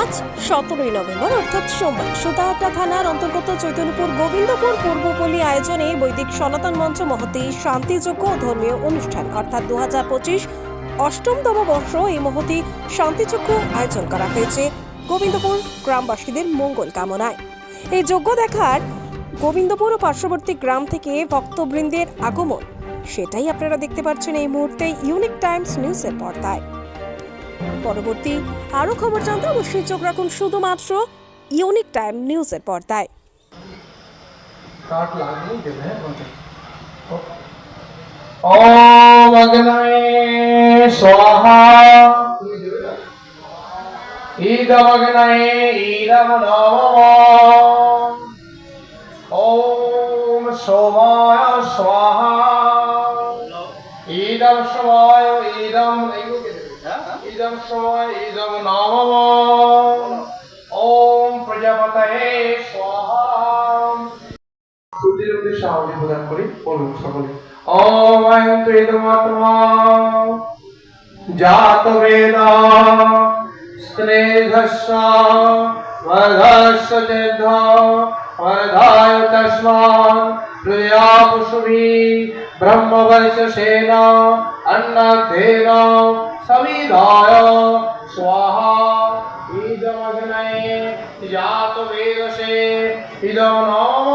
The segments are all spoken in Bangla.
আজ সতেরোই নভেম্বর, অর্থাৎ সোমবার। সুতাহাটা থানার অন্তর্গত চৈতন্যপুর গোবিন্দপুর পূর্বপল্লী আয়োজনে বৈদিক সনাতন মঞ্চ মহতি শান্তিযোগ্য ধর্মীয় অনুষ্ঠান, অর্থাৎ দু হাজার পঁচিশ অষ্টমতম বর্ষ এই মহতি শান্তিযোগ্য আয়োজন করা হয়েছে গোবিন্দপুর গ্রামবাসীদের মঙ্গল কামনায়। এই যোগ্য দেখার গোবিন্দপুর ও পার্শ্ববর্তী গ্রাম থেকে ভক্তবৃন্দের আগমন। সেটাই আপনারা দেখতে পাচ্ছেন এই মুহূর্তে ইউনিক টাইমস নিউজের পর্দায়। পরবর্তী আরও খবর জানতে অবশ্যই চোখ রাখুন শুধুমাত্র ইউনিক টাইম নিউজের পর্দায়। হ্যাঁ। ওম অগ্নয়ে ইদম নমঃ ইদম সোমায় ইদম ইদম সোমায় ইদম নমঃ ওম প্রজাপতয়ে স্বাহা সূর্যের উদ্দেশ্যে আহুতি প্রদান করি বলুন সকলে ওম অয়ন্ত ইদমাত্মা জাত বেদ স্নেহস্য বর্ধস্য চেদ্ধ বর্ধায় তস্মান প্রিয়া পুষ্পি ব্রহ্মবর্ষসেন অন্নধেন সবিধায় স্বাহা ইদমগ্নয়ে জাত বেদসে ইদম নম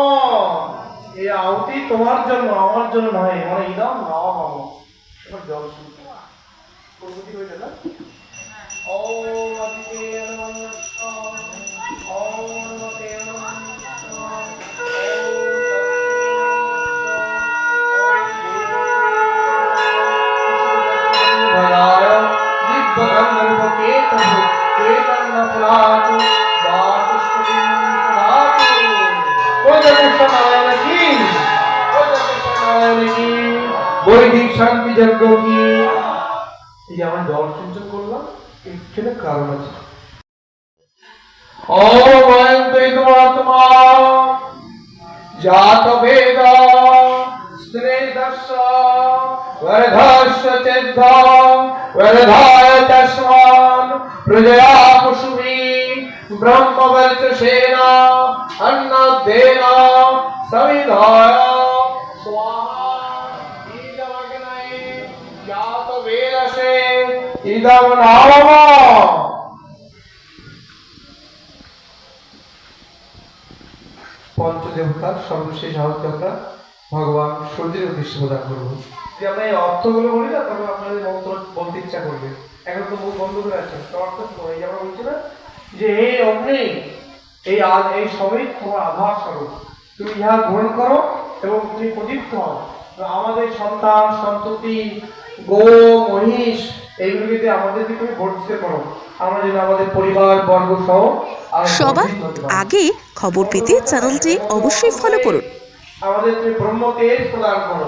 এই আহুতি তোমার জন্য আমার জন্য নয় মানে ইদম নম এবার জল বৈদিক শান্তি যজ্ঞ কি? এই যে আমরা জল সিঞ্চন করলাম, এর কারণ আছে। অয়ন্তৈতমাত্মা জাত বেদ পঞ্চদেবতার সর্বশেষ আমরা ভগবান সূর্যের উদ্দেশ্যে প্রদান যে আমরা এই অর্থগুলো বলি না আপনাদের বলতে ইচ্ছা করবে। এখন তো বন্ধ আছে অর্থ? এই আমরা বলছি না যে হে অগ্নি, এই এই সবই তোমার আধার স্বরূপ। তুমি ইহা গ্রহণ করো এবং তুমি প্রদীপ্ত হও। আমাদের সন্তান, সন্ততি গো মহিষ এইগুলিকে আমাদেরকে তুমি করো আমরা যেন আমাদের পরিবার বর্গ সহ সবার পারি। আগে খবর পেতে চ্যানেলটি অবশ্যই ফলো করুন আমাদের তুমি ব্রহ্ম প্রদান করো